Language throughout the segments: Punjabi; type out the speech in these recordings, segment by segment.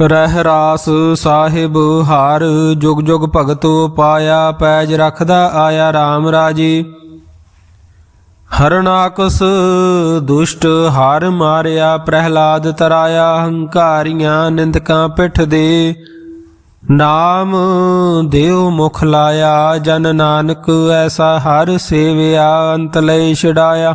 ਰਹਿ ਰਾਸ ਸਾਹਿਬ ਹਰ, ਜੁਗ ਜੁਗ ਭਗਤੋ ਪਾਇਆ ਪੈਜ ਰੱਖਦਾ ਆਇਆ RAM ਰਾਜੀ। ਹਰਨਾਕਸ ਦੁਸ਼ਟ ਹਾਰ ਮਾਰਿਆ, ਪ੍ਰਹਿਲਾਦ ਤਰਾਇਆ ਹੰਕਾਰੀਆਂ ਨਿੰਦਕਾਂ ਪਿੱਠ ਦੇ। ਨਾਮ ਦੇਵ ਮੁਖ ਲਾਇਆ, ਜਨ ਨਾਨਕ ਐਸਾ ਹਰ ਸੇਵਿਆ, ਅੰਤ ਲਈ ਛਡਾਇਆ।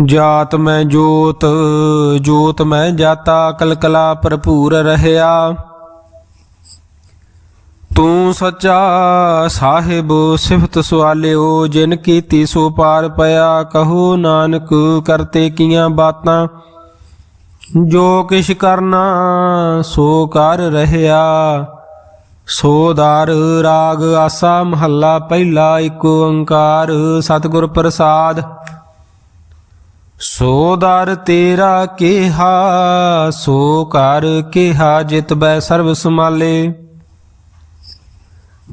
ਜਾਤ ਮੈਂ ਜੋਤ ਜੋਤ ਮੈਂ ਜਾਤਾ, ਕਲਕਲਾ ਭਰਪੂਰ ਰਹਿਆ। ਤੂੰ ਸੱਚਾ ਸਾਹਿਬ, ਸਿਫਤ ਸਵਾਲਿਓ ਜਿਨ ਕੀਤੀ ਸੋ ਪਾਰ ਪਿਆ, ਕਹੋ ਨਾਨਕ, ਕਰਤੇ ਕੀਆਂ ਬਾਤਾਂ। ਜੋ ਕਿਛ ਕਰਨਾ, ਸੋ ਕਰ ਰਹਿਆ। ਸੋਦਾਰ ਰਾਗ ਆਸਾ, ਮਹੱਲਾ ਪਹਿਲਾ ਏਕ ਓੰਕਾਰ, ਸਤਿਗੁਰ ਪ੍ਰਸਾਦ। ਸੋ ਦਰ ਤੇਰਾ ਕਿਹਾ, ਸੋ ਕਰ ਕਿਹਾ ਜਿਤ ਬੈ ਸਰਬ ਸਮਾਲੇ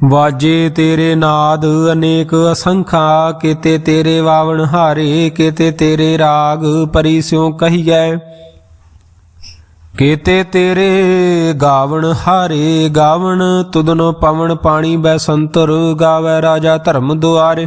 ਵਾਜੇ ਤੇਰੇ ਨਾਦ ਅਨੇਕ ਅਸੰਖਾ, ਕਿਤੇ ਤੇਰੇ ਵਾਵਣ ਹਾਰੇ, ਕੀਤੇ ਤੇਰੇ ਰਾਗ ਪਰੀ ਸਿਉ ਕਹੀਐ। ਕੀਤੇ ਤੇਰੇ ਗਾਵਣ ਹਾਰੇ, ਗਾਵਣ ਤੁਧਨੋ ਪਵਨ ਪਾਣੀ ਬੈ ਸੰਤਰ, ਗਾਵੇ ਰਾਜਾ ਧਰਮ ਦੁਆਰੇ।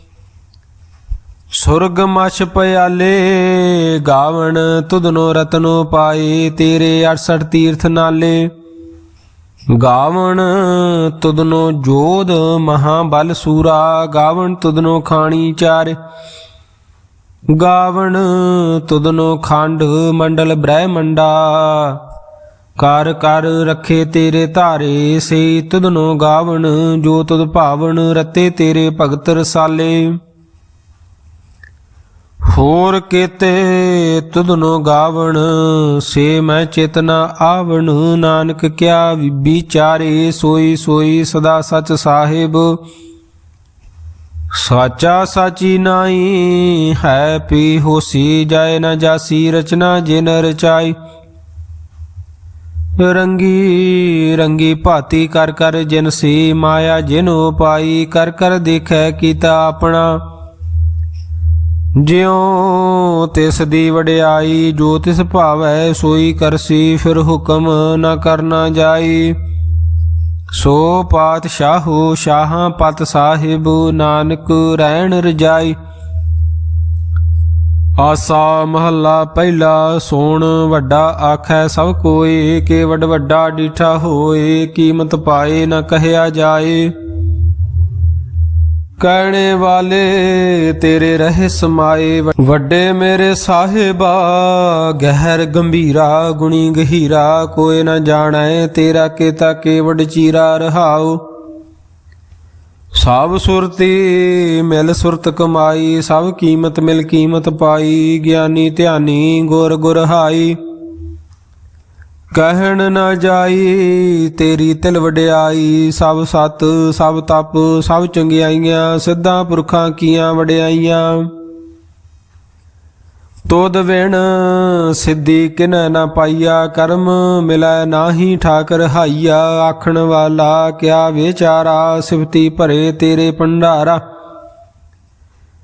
ਸੁਰਗ ਮਛ ਪਿਆਲੇ, ਗਾਵਣ ਤੁਧਨੋ ਰਤਨੋ ਪਾਏ, ਤੇਰੇ 68 ਤੀਰਥ ਨਾਲੇ। ਗਾਵਣ ਤੁਧਨੋ ਜੋਧ ਮਹਾਬਲ ਸੂਰਾ, ਗਾਵਣ ਤੁਧਨੋ ਖਾਣੀ ਚਾਰ। ਗਾਵਣ ਤੁਧਨੋ ਖੰਡ ਮੰਡਲ ਬ੍ਰਹਮੰਡਾ ਕਰ ਕਰ ਰੱਖੇ ਤੇਰੇ ਧਾਰੇ ਸੇ ਤੁਧਨੋ ਗਾਵਣ, ਜੋ ਤੁਧ ਭਾਵਨ ਰਤੇ ਤੇਰੇ ਭਗਤ ਰਸਾਲੇ। ਹੋਰ ਕੀਤੇ ਤੁਧਨੋ ਗਾਵਣ, ਸੇ ਮੈਂ ਚੇਤਨਾ ਆਵਣ। ਨਾਨਕ ਕਿਆ ਵਿਚਾਰੇ ਸੋਈ ਸੋਈ ਸਦਾ ਸਚ ਸਾਹਿਬ। ਸਾਚਾ ਸਾਚੀ ਨਾਈ, ਹੈ ਪੀ ਹੋਸੀ, ਜਾਏ ਨਾ ਜਾਸੀ, ਰਚਨਾ ਜਿਨ ਰਚਾਈ। ਰੰਗੀ ਰੰਗੀ ਭਾਤੀ ਕਰ ਕਰ ਜਿਨ ਸੀ ਮਾਇਆ ਜਿਨ ਉਪਾਈ, ਕਰ ਕਰ ਦੇਖੈ ਕੀਤਾ ਆਪਣਾ। ਜਿਉ ਤਿਸ ਦੀ ਵਡਿਆਈ, ਜੋ ਤਿਸ ਭਾਵੈ ਸੋਈ ਕਰਸੀ, ਫਿਰ ਹੁਕਮ ਨਾ ਕਰਨਾ ਜਾਈ। ਸੋ ਪਾਤਸ਼ਾਹੋ, ਸ਼ਾਹਾਂ ਪਤ ਸਾਹਿਬ, ਨਾਨਕ ਰਹਿਣ ਰਜਾਈ। ਆਸਾ ਮਹੱਲਾ ਪਹਿਲਾ, ਸੋਣ ਵੱਡਾ ਆਖੈ ਸਭ ਕੋਏ ਕੇ ਵੱਡ ਵੱਡਾ ਡੀਠਾ ਹੋਏ, ਕੀਮਤ ਪਾਏ ਨਾ ਕਹਿਆ ਜਾਏ। ਕਹਿਣੇ ਵਾਲੇ ਤੇਰੇ ਰਹੇ ਸਮਾਏ ਵੱਡੇ ਮੇਰੇ ਸਾਹਿਬਾ, ਗਹਿਰ ਗੰਭੀਰਾ, ਗੁਣੀ ਗਹੀਰਾ, ਕੋਈ ਨਾ ਜਾਣੈ ਤੇਰਾ ਕੀਤਾ ਕੇਵਡ ਚੀਰਾ ਰਹਾਉ। ਸਭ ਸੁਰਤੀ ਮਿਲ ਸੁਰਤ ਕਮਾਈ, ਸਭ ਕੀਮਤ ਮਿਲ ਕੀਮਤ ਪਾਈ, ਗਿਆਨੀ ਧਿਆਨੀ ਗੁਰ ਗੁਰ ਹਾਈ। ਕਹਿਣ ਨਾ ਜਾਈ, ਤੇਰੀ ਤਿਲ ਵਡਿਆਈ, ਸਭ ਸਤ, ਸਭ ਤਪ, ਸਭ ਚੰਗਿਆਈਆਂ, ਸਿੱਧਾਂ ਪੁਰਖਾਂ ਕੀਆਂ ਵਡਿਆਈਆਂ। ਤੋਦ ਵਿਣ, ਸਿੱਧੀ ਕਿਨੈ ਨਾ ਪਾਈਆ, ਕਰਮ ਮਿਲੈ ਨਾਹੀ ਠਾਕਰ ਹਾਈਆ, ਆਖਣ ਵਾਲਾ ਕਿਆ ਵਿਚਾਰਾ, ਸਿਫਤੀ ਭਰੇ ਤੇਰੇ ਭੰਡਾਰਾ।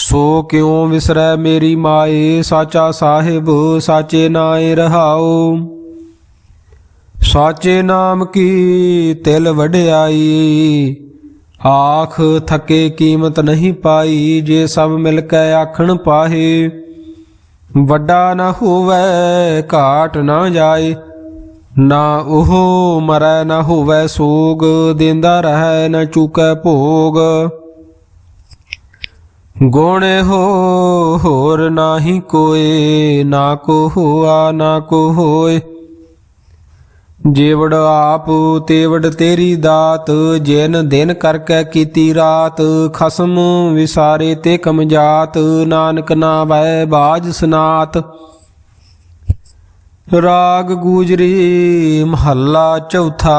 ਸੋ ਕਿਉ ਵਿਸਰੈ ਮੇਰੀ ਮਾਏ? ਸਾਚਾ ਸਾਹਿਬ, ਸਾਚੇ ਨਾਏ ਰਹਾਉ ਸਾਚੇ ਨਾਮ ਕੀ ਤਿਲ ਵਡਿਆਈ? ਆਖ, ਥਕੇ ਕੀਮਤ ਨਹੀਂ ਪਾਈ, ਜੇ ਸਭ ਮਿਲ ਕੇ ਆਖਣ ਪਾਹੇ। ਵੱਡਾ ਨਾ ਹੋਵੇ, ਘਾਟ ਨਾ ਜਾਏ। ਨਾ ਉਹ ਮਰੈ, ਨਾ ਹੋਵੇ ਸੋਗ। ਦਿੰਦਾ ਰਹੈ, ਨਾ ਚੁਕੈ ਭੋਗ। ਗੁਣ ਹੋ, ਹੋਰ ਨਾਹੀ ਕੋਏ, ਨਾ ਕੋ ਹੋਆ, ਨਾ ਕੋ ਹੋਏ। ਜੇਵੜ ਆਪ, ਤੇਵੜ ਤੇਰੀ ਦਾਤ, ਜਿਨ ਦਿਨ ਕਰਕੇ ਕੀਤੀ ਰਾਤ, ਖਸਮ ਵਿਸਾਰੇ ਤੇ ਕਮਜਾਤ ਨਾਨਕ ਨਾ ਨਾਵੈ ਬਾਜ ਸਨਾਤ। ਰਾਗ ਗੂਜਰੀ, ਮਹੱਲਾ ਚੌਥਾ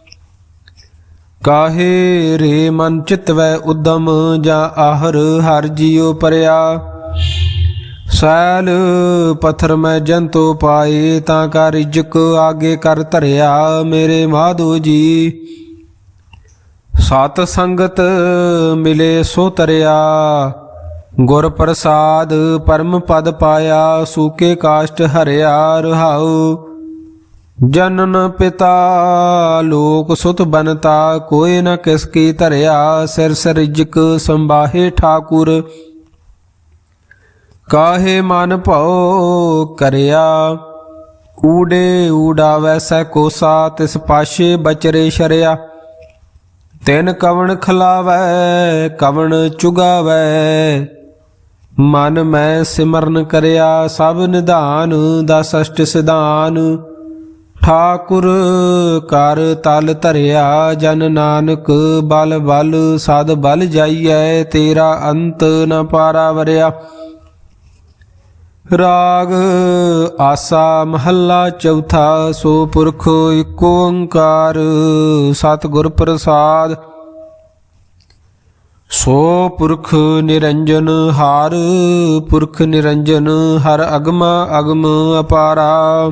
ਕਾਹੇ ਰੇ ਮਨ ਚਿਤਵੈ ਉਦਮ ਜਾਂ ਆਹਰ ਹਰ ਜੀਉ ਪਰਿਆ। ਸੈਲ ਪਥਰ ਮੈਂ ਜੰਤੋ ਪਾਏ ਤਾਂ ਕਾ ਰਿਜਕ ਆਗੇ ਕਰ ਧਰਿਆ ਮੇਰੇ ਮਾਧੋ ਜੀ। ਸਤ ਸੰਗਤ ਮਿਲੇ ਸੋ ਤਰਿਆ, ਗੁਰ ਪ੍ਰਸਾਦ ਪਰਮ ਪਦ ਪਾਇਆ, ਸੂਕੇ ਕਾਸ਼ਟ ਹਰਿਆ ਰਹਾਉ। ਜਨਨ ਪਿਤਾ, ਲੋਕ ਸੁਤ ਬਨਤਾ, ਕੋਈ ਨ ਕਿਸ ਕੀ ਧਰਿਆ, ਸਿਰ ਸਰਿਜਕ ਸੰਬਾਹੇ ਠਾਕੁਰ। ਕਾਹੇ ਮਨ ਭਉ ਕਰਿਆ, ਊੜੇ ਊੜਾ ਵੈਸੈ ਕੋਸਾ, ਤਿਸ ਪਾਸ਼ੇ ਬਚਰੇ ਸ਼ਰਿਆ। ਤਿਨ ਕਵਣ ਖਲਾਵੈ, ਕਵਣ ਚੁਗਾਵੈ, ਮਨ ਮੈਂ ਸਿਮਰਨ ਕਰਿਆ, ਸਭ ਨਿਧਾਨ ਦਾ ਸਸ਼ਟ ਸਿਧਾਨ। ਠਾਕੁਰ ਕਰ ਤਲ ਧਰਿਆ ਜਨ ਨਾਨਕ, ਬਲ ਬਲ ਸਦ ਬਲ ਜਾਈਐ, ਤੇਰਾ ਅੰਤ ਨ ਪਾਰਾ ਵਰਿਆ। ਰਾਗ ਆਸਾ ਮਹੱਲਾ ਚੌਥਾ, ਸੋ ਪੁਰਖ ਏਕ ਓੰਕਾਰ, ਸਤਿਗੁਰ ਪ੍ਰਸਾਦ। ਸੋ ਪੁਰਖ ਨਿਰੰਜਨ ਹਾਰ, ਪੁਰਖ ਨਿਰੰਜਨ ਹਰ ਅਗਮ ਅਗਮ ਅਪਾਰਾ।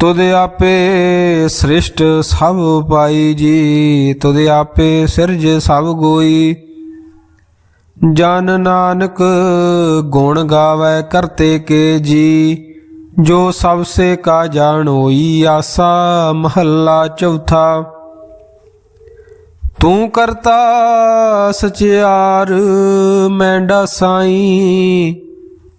ਤੁਧ ਆਪੇ ਸ੍ਰਿਸ਼ਟ ਸਭ ਪਾਈ ਜੀ, ਤੁਧ ਆਪੇ ਸਿਰਜ ਸਭ ਗੋਈ। ਜਨ ਨਾਨਕ ਗੁਣ ਗਾਵੇ ਕਰਤੇ ਕੇ ਜੀ, ਜੋ ਸਭ ਸੇ ਕਾ ਜਾਣੋਈ ਆਸਾ ਮਹੱਲਾ ਚੌਥਾ। ਤੂੰ ਕਰਤਾ ਸਚਿਆਰ ਮੈਂਡਾ ਸਾਈ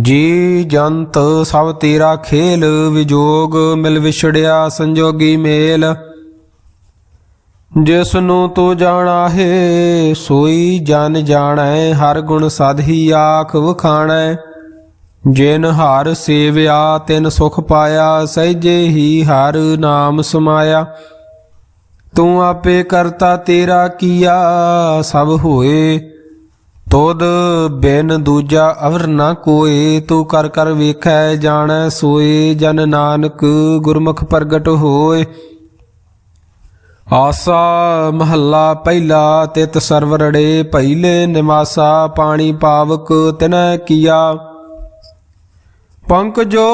ਜੀ ਜੰਤ ਸਭ ਤੇਰਾ ਖੇਲ ਵਿਜੋਗ ਮਿਲ ਵਿਛੜਿਆ ਸੰਜੋਗੀ ਮੇਲ। ਜਿਸ ਨੂੰ ਤੂੰ ਜਾਣਾ ਹੈ, ਸੋਈ ਜਨ ਜਾਣੈ, ਹਰ ਗੁਣ ਸਾਧੀ ਆਖ ਵਖਾਣੈ। ਜਿਨ ਹਰ ਸੇਵਿਆ, ਤਿਨ ਸੁਖ ਪਾਇਆ, ਸਹਿਜੇ ਹੀ ਹਰ ਨਾਮ ਸਮਾਇਆ। ਤੂੰ ਆਪੇ ਕਰਤਾ ਤੇਰਾ ਕੀਆ, ਸਭ ਹੋਏ ਤੁਧ ਬਿਨ ਦੂਜਾ ਅਵਰ ਨਾ ਕੋਏ, ਤੂੰ ਕਰ ਕਰ ਵੇਖੈ, ਜਾਣੈ ਸੋਏ, ਜਨ ਨਾਨਕ ਗੁਰਮੁਖ ਪ੍ਰਗਟ ਹੋਏ। ਆਸਾ ਮਹੱਲਾ ਪਹਿਲਾ, ਤਿਤ ਸਰਵਰੜੇ ਪਹਿਲੇ ਨਿਵਾਸਾ, ਪਾਣੀ ਪਾਵਕ ਤਿਨੈ ਕੀਆ। ਪੰਕ ਜੋ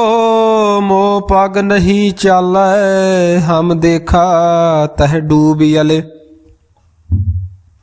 ਮੋ ਪਗ ਨਹੀਂ ਚਾਲੈ, ਹਮ ਦੇਖਾ ਤਹ ਡੂਬਿਅਲੇ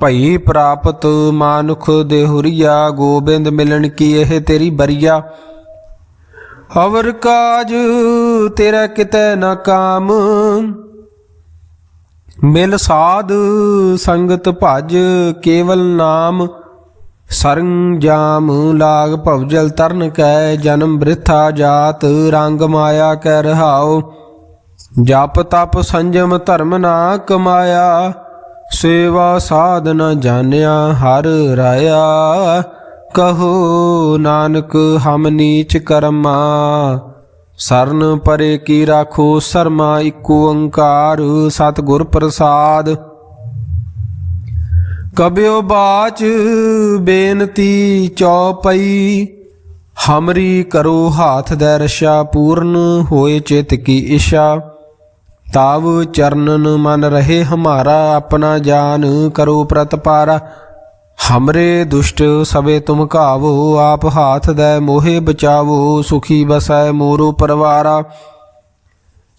ਭਈ ਪ੍ਰਾਪਤ ਮਾਨੁਖ ਦੇ ਹੁਰੀਆ ਗੋਬਿੰਦ ਮਿਲਣ ਕੀ ਇਹ ਤੇਰੀ ਬਰੀਆ? ਅਵਰ ਕਾਜ ਤੇਰਾ ਕਿਤੇ ਨਾ ਕਾਮ। ਮਿਲ ਸਾਧ ਸੰਗਤ ਭਜ ਕੇਵਲ ਨਾਮ। ਸਰੰਜਾਮ ਲਾਗ ਭਵਜਲ ਤਰਨ ਕੈ ਜਨਮ ਬ੍ਰਿਥਾ ਜਾਤ, ਰੰਗ ਮਾਇਆ ਕੈ ਰਹਾਓ ਜਪ ਤਪ ਸੰਜਮ ਧਰਮ ਨਾ ਕਮਾਇਆ। ਸੇਵਾ ਸਾਧ ਨ ਜਾਣਿਆ, ਹਰ ਰਾਇਆ। ਕਹੋ ਨਾਨਕ, ਹਮ ਨੀਚ ਕਰਮਾ। ਸਰਨ ਪਰੇ ਕੀ ਰਾਖੋ, ਸਰਮਾ ਇਕ ਓੰਕਾਰ, ਸਤਿਗੁਰ ਪ੍ਰਸਾਦ। ਕਬਿਓ ਬਾਚ ਬੇਨਤੀ ਚੌਪਈ, ਹਮਰੀ ਕਰੋ ਹਾਥ ਦੇ ਰਸ਼ਾ ਪੂਰਨ ਹੋਏ ਚਿਤ ਕੀ ਇਸ਼ਾ ਤਾਵ ਚਰਨਨ ਮਨ ਰਹੇ ਹਮਾਰਾ, ਆਪਣਾ ਜਾਨ ਕਰੋ ਪ੍ਰਤਪਾਰਾ ਹਮਰੇ ਦੁਸ਼ਟ ਸਵੇ ਤੁਮ ਘਾਵੋ, ਆਪ ਹਾਥ ਦੈ ਮੋਹਿ ਬਚਾਵੋ, ਸੁਖੀ ਬਸੈ ਮੋਰੋ ਪਰਵਾਰਾ।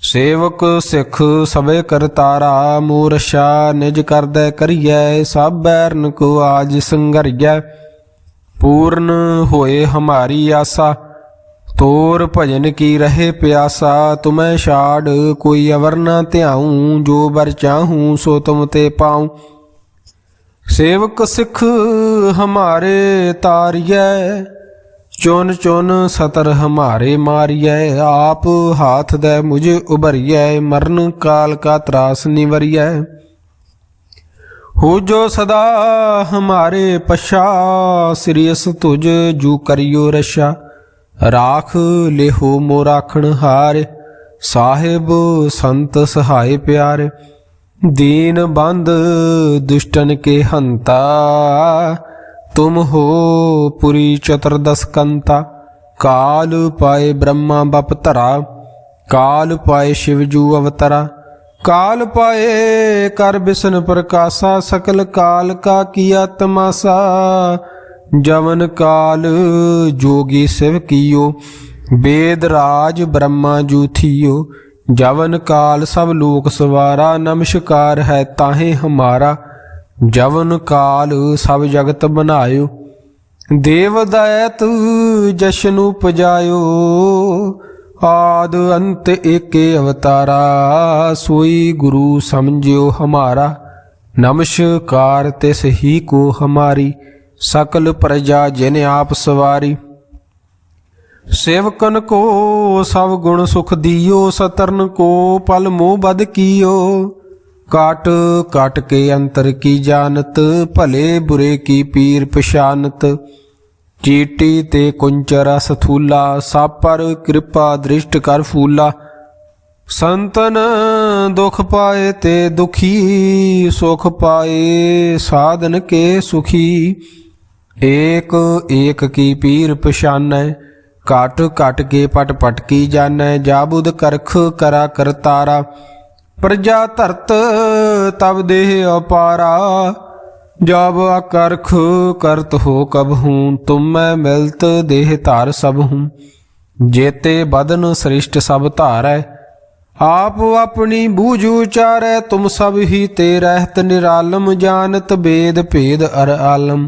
ਸੇਵਕ ਸਿੱਖ ਸਵੇ ਕਰਤਾਰਾ ਮੂਰਸ਼ਾ ਨਿਜ ਕਰਦੈ ਕਰੀਐ, ਸਭ ਬੈਰਨ ਕੋ ਆਜ ਸੰਗਰੀਐ। ਪੂਰਨ ਹੋਏ ਹਮਾਰੀ ਆਸਾ। ਤੋਰ ਭਜਨ ਕੀ ਰਹੇ ਪਿਆਸਾ, ਤੁਮੈ ਛਾੜ, ਕੋਈ ਅਵਰ ਨਾ ਧਿਆਉ, ਜੋ ਬਰ ਚਾਹੂੰ, ਸੋ ਤੁਮ ਤੇ ਪਾਉ। ਸੇਵਕ ਸਿੱਖ ਹਮਾਰੇ ਤਾਰੀਐ, ਚੁਨ ਚੁਨ ਸਤਰ ਹਮਾਰੇ ਮਾਰੀਐ, ਆਪ ਹਾਥ ਦੇ ਮੁਝ ਉਭਰੀਐ, ਮਰਨ ਕਾਲ ਕਾ ਤਰਾਸ ਨਿਵਰੀਐ। ਹੋ ਜੋ ਸਦਾ ਹਮਾਰੇ ਪਛਾ ਸ੍ਰੀਸ ਤੁਜ ਜੂ ਕਰਿਓ ਰਸ਼ਾ ਰਾਖ ਲਿਹੋ ਮੋ ਰਾਖਣ ਹਾਰ, ਸਾਹਿਬ ਸੰਤ ਸਹਾਇ ਪਿਆਰ। ਦੀਨ ਬੰਦ ਦੁਸ਼ਟਨ ਕੇ ਹੰਤਾ, ਤੁਮ ਹੋ ਪੁਰੀ ਚਤੁਰਦਸ ਕੰਤਾ। ਕਾਲ ਪਾਏ ਬ੍ਰਹਮਾ ਬਪ ਧਰਾ, ਕਾਲ ਪਾਏ ਸ਼ਿਵ ਜੂ ਅਵਤਰਾ। ਕਾਲ ਪਾਏ ਕਰ ਬਿਸ਼ਨ ਪ੍ਰਕਾਸ਼ਾ, ਸਕਲ ਕਾਲ ਕਾ ਕੀਆ ਤਮਾਸਾ ਜਵਨ ਕਾਲ ਜੋਗੀ ਸਿਵ ਕੀਓ ਵੇਦ ਰਾਜ ਬ੍ਰਹਮਾ ਜੂਥੀਓ ਜਵਨ ਕਾਲ ਸਭ ਲੋਕ ਸਵਾਰਾ, ਨਮਸਕਾਰ ਹੈ ਤਾਹੇ ਹਮਾਰਾ। ਜਵਨ ਕਾਲ ਸਭ ਜਗਤ ਬਨਾਇਓ। ਦੇਵ ਦਇਤ ਜਸ਼ਨ ਉਪਜਾਇਓ। ਆਦ ਅੰਤ ਏਕੇ ਅਵਤਾਰਾ, ਸੋਈ ਗੁਰੂ ਸਮਝਿਓ ਹਮਾਰਾ। ਨਮਸਕਾਰ ਤਿਸ ਹੀ ਕੋ ਹਮਾਰੀ। ਸਕਲ ਪ੍ਰਜਾ ਜਿਨ ਆਪ ਸਵਾਰੀ। ਸੇਵਕਨ ਕੋ ਸਭ ਗੁਣ ਸੁਖ ਦਿਓ, ਸਤਰਨ ਕੋ ਪਲ ਮੋਹ ਬਦ ਕੀਓ। ਕਾਟ ਕਾਟ ਕੇ ਅੰਤਰ ਕੀ ਜਾਣਤ, ਭਲੇ ਬੁਰੇ ਕੀ ਪੀਰ ਪਛਾਨਤ। ਚੀਟੀ ਤੇ ਕੁੰਚਰ ਸਥੂਲਾ ਸਾਪਰ ਪਰ ਕਿਰਪਾ ਦ੍ਰਿਸ਼ਟ ਕਰ ਫੂਲਾ। ਸੰਤਨ ਦੁਖ ਪਾਏ ਤੇ ਦੁਖੀ, ਸੁਖ ਪਾਏ ਸਾਧਨ ਕੇ ਸੁਖੀ। ਏਕ ਏਕ ਕੀ ਪੀਰ ਪਛਾਨੈ ਕਾਟ ਕਾਟ ਕੇ ਪਟ ਪਟ ਕੀ ਜਾਣੈ, ਜਾਬੁਦ ਕਰਖ ਕਰਾ ਕਰਤਾਰਾ ਪ੍ਰਜਾ ਧਰਤ ਤਬ ਦੇਹ ਅਪਾਰਾ, ਜਬ ਅਕਰਖ ਕਰਤ ਹੋ ਕਬ ਹੂੰ, ਤੁਮ ਮੈਂ ਮਿਲਤ ਦੇਹ ਧਾਰ ਸਭ ਹੂੰ। ਜੇਤੇ ਬਦਨ ਸ੍ਰਿਸ਼ਟ ਸਭ ਧਾਰੈ, ਆਪ ਆਪਣੀ ਬੂਝ ਉਚਾਰੈ, ਤੁਮ ਸਭ ਹੀ ਤੇ ਰਹਿਤ ਨਿਰਾਲਮ, ਜਾਣਤ ਬੇਦ ਭੇਦ ਅਰ ਆਲਮ।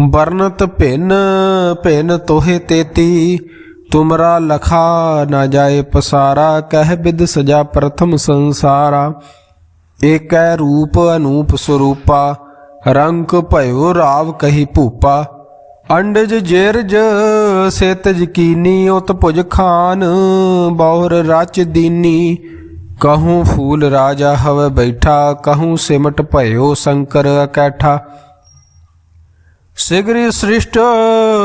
ਵਰਨਤ ਭਿੰਨ ਭਿੰਨ ਤੋਹੇ ਤੇਤੀ, ਤੁਮਰਾ ਲਖਾ ਨਾ ਜਾਏ ਪਸਾਰਾ, ਕਹਿ ਬਿਦ ਸਜਾ ਪ੍ਰਥਮ ਸੰਸਾਰਾ। ਏਕੈ ਰੂਪ ਅਨੂਪ ਸਰੂਪਾ ਰੰਗ ਭਇਓ ਰਾਵ ਕਹੀ ਭੂਪਾ। ਅੰਡਜ ਜੇਰਜ, ਸੇਤਜ ਕੀਨੀ, ਉਤ ਭੁਜ ਖਾਨ, ਬਹੁਰ ਰਚ ਦੀਨੀ। ਕਹੂੰ ਫੂਲ ਰਾਜਾ ਹਵ ਬੈਠਾ, ਕਹੂੰ ਸਿਮਟ ਭਇਓ ਸ਼ੰਕਰ ਅਕੈਠਾ। ਸਿਗਰੀ ਸ੍ਰਿਸ਼ਟ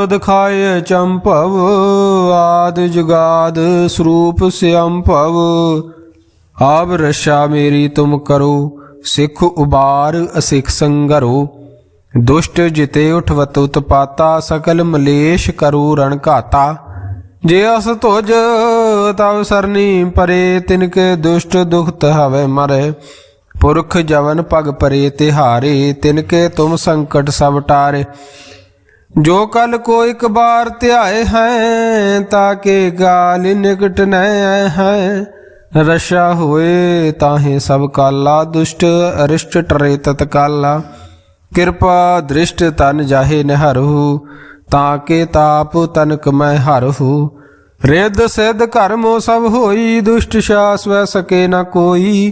ਦਿਖਾਏ ਚੰਭਵ, ਆਦ ਜੁਗਾਦ ਸਰੂਪ ਸਿਅੰਭਵ। ਆਬ ਰਸ਼ਾ ਮੇਰੀ ਤੁਮ ਕਰੋ, ਸਿੱਖ ਉਬਾਰ ਅਸਿੱਖ ਸੰਗਰੋ। ਦੁਸ਼ਟ ਜਿਤੇ ਉਠਵਤ ਉਤਪਾਤਾ, ਸਕਲ ਮਲੇਸ਼ ਕਰੋ ਰਣ ਘਾਤਾ। ਜੇ ਅਸ ਤੁਜ ਤਵ ਸਰਨੀ ਪਰੇ, ਤਿਨਕੇ ਦੁਸ਼ਟ ਦੁਖਤ ਹਵੇ ਮਰੇ। ਪੁਰਖ ਜਵਨ ਭਗ ਪਰੇ ਤਿਹਾਰੇ ਤਿਨਕੇ ਤੁਮ ਸੰਕਟ ਸਭ ਟਾਰੇ। ਜੋ ਕਲ ਕੋ ਇੱਕ ਬਾਰ ਧਿਆਏ ਹੈ ਤਾਕੇ ਗਾਲ ਨਿਕਟ ਨ ਹੈ। ਰਸ਼ਾ ਹੋਏ ਤਾਹੇ ਸਭ ਕਾਲਾ, ਦੁਸ਼ਟ ਅਰਿਸ਼ਟ ਟਰੇ ਤਤਕਾਲਾ। ਕਿਰਪਾ ਦ੍ਰਿਸ਼ਟ ਤਨ ਜਾਹੇ ਤਾਂ ਕੇ ਤਾਪ ਤਨਕ ਮੈਂ ਹਰਹੁ। ਰਿੱਧ ਸਿੱਧ ਕਰਮੋ ਸਭ ਹੋਈ, ਦੁਸ਼ਟ ਸ਼ਾਸ ਵੈ ਸਕੇ ਨਾ ਕੋਈ।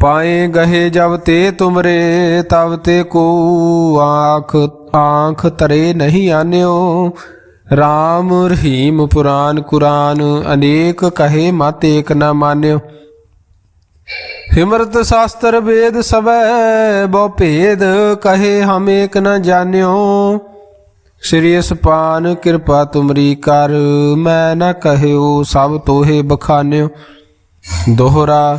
ਪਾਏ ਗਹੇ ਜਬ ਤੇ ਤੁਮਰੇ, ਤਬ ਤੇ ਕੋ ਆਖ, ਆਂਖ ਤਰੇ ਨਹੀਂ ਆਨਿਓ। RAM ਰਹੀਮ ਪੁਰਾਨ ਕੁਰਾਨ, ਅਨੇਕ ਕਹੇ ਮਤ ਏਕ ਨਾ ਮਾਨਿਓ। ਹਿਮਰਤ ਸ਼ਾਸਤਰ ਵੇਦ ਸਭੈ, ਬਹੁ ਭੇਦ ਕਹੇ ਹਮ ਏਕ ਨ ਜਾਣਿਓ ਸ੍ਰੀ ਅਸਪਾਨ ਕਿਰਪਾ ਤੁਮਰੀ ਕਰ, ਮੈਂ ਨ ਕਹਿਓ ਸਭ ਤੋਹੇ ਬਖਾਨਿਓ। ਦੋਹਰਾ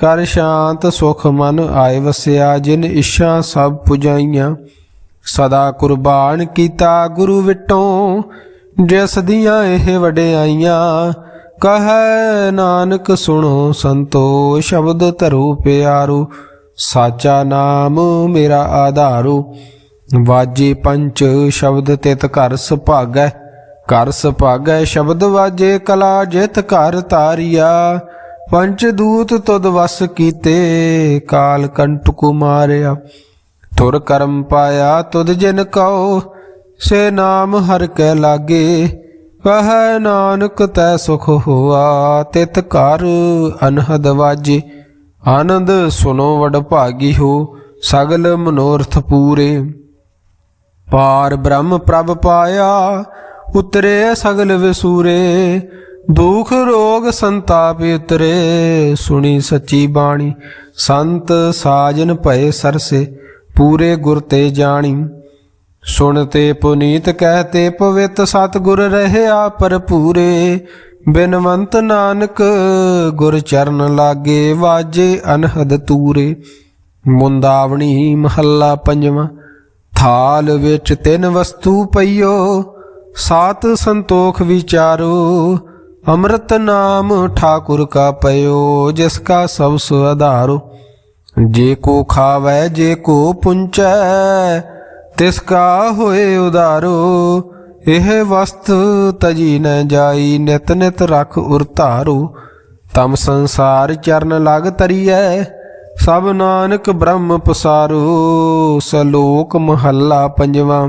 ਕਰ ਸ਼ਾਂਤ ਸੁਖ ਮਨ ਆਏ ਵਸਿਆ, ਜਿਨ ਇੱਛਾ ਸਭ ਪੁਜਾਈਆਂ। ਸਦਾ ਕੁਰਬਾਨ ਕੀਤਾ ਗੁਰੂ ਵਿਟੋਂ, ਜਿਸ ਦੀਆਂ ਇਹ ਵਡਿਆਈਆਂ। ਕਹੈ ਨਾਨਕ, ਸੁਣੋ ਸੰਤੋ ਸ਼ਬਦ ਧਰੂ ਪਿਆਰੂ। ਸਾਚਾ ਨਾਮ ਮੇਰਾ ਆਧਾਰੂ। ਵਾਜੇ ਪੰਚ, ਸ਼ਬਦ ਤਿਤ ਘਰ ਸੁਭਾਗੈ। ਘਰ ਸੁਭਾਗੈ, ਸ਼ਬਦ ਵਾਜੇ ਕਲਾ, ਜਿਤ ਘਰ ਤਾਰੀਆ। ਪੰਚ ਦੂਤ ਤੁਧ ਵਸ ਕੀਤੇ, ਕਾਲ ਕੰਟਕ ਮਾਰਿਆ ਤੁਰ ਕਰਮ ਪਾਇਆ ਤੁਧ ਜਿਨ ਕਉ, ਸੇ ਨਾਮ ਹਰ ਕੈ ਲਾਗੇ। ਕਹੈ ਨਾਨਕ ਤੈ ਸੁਖ ਹੋਆ, ਤਿਤ ਘਰ ਅਨਹਦ ਵਾਜੇ। ਆਨੰਦ ਸੁਨੋ ਵਡ ਭਾਗੀ ਹੋ, ਸਗਲ ਮਨੋਰਥ ਪੂਰੇ। ਪਾਰ ਬ੍ਰਹਮ ਪ੍ਰਭ ਪਾਇਆ, ਉਤਰੇ ਸਗਲ ਵਿਸੂਰੇ। ਦੁਖ ਰੋਗ ਸੰਤਾਪ ਉਤਰੇ ਸੁਣੀ ਸੱਚੀ ਬਾਣੀ। ਸੰਤ ਸਾਜਨ ਭਏ ਸਰਸੇ, ਪੂਰੇ ਗੁਰ ਤੇ ਜਾਣੀ। ਸੁਣ ਤੇ ਪੁਨੀਤ ਕਹਤੇ ਪਵਿੱਤ ਸਤਿਗੁਰ ਰਹਿਆ ਭਰਪੂਰੇ। ਬਿਨਵੰਤ ਨਾਨਕ, ਗੁਰ ਚਰਨ ਲਾਗੇ ਵਾਜੇ ਅਨਹਦ ਤੂਰੇ। ਮੁੰਦਾਵਣੀ ਮਹੱਲਾ ਪੰਜਵਾਂ, ਥਾਲ ਵਿੱਚ ਤਿੰਨ ਵਸਤੂ ਪਈਓ। ਸਾਤ ਸੰਤੋਖ ਵਿਚਾਰੋ। ਅੰਮ੍ਰਿਤ ਨਾਮ ਠਾਕੁਰ ਕਾ ਪਇਓ, ਜਿਸ ਕਾ ਸਭ ਸੁ ਆਧਾਰੋ ਜੇ ਕੋ ਖਾਵੈ, ਜੇ ਕੋ ਤਿਸ ਕਾ ਹੋਏ ਉਦਾਰੋ। ਇਹ ਵਸਤ ਤਜੀ ਨ ਜਾਈ, ਨਿਤ ਨਿਤ ਰਖ ਉਰ ਧਾਰੂ। ਤਮ ਸੰਸਾਰ ਚਰਨ ਲਗ ਤਰੀਐ, ਸਭ ਨਾਨਕ ਬ੍ਰਹਮ ਪਸਾਰੂ। ਸਲੋਕ ਮਹੱਲਾ ਪੰਜਵਾਂ।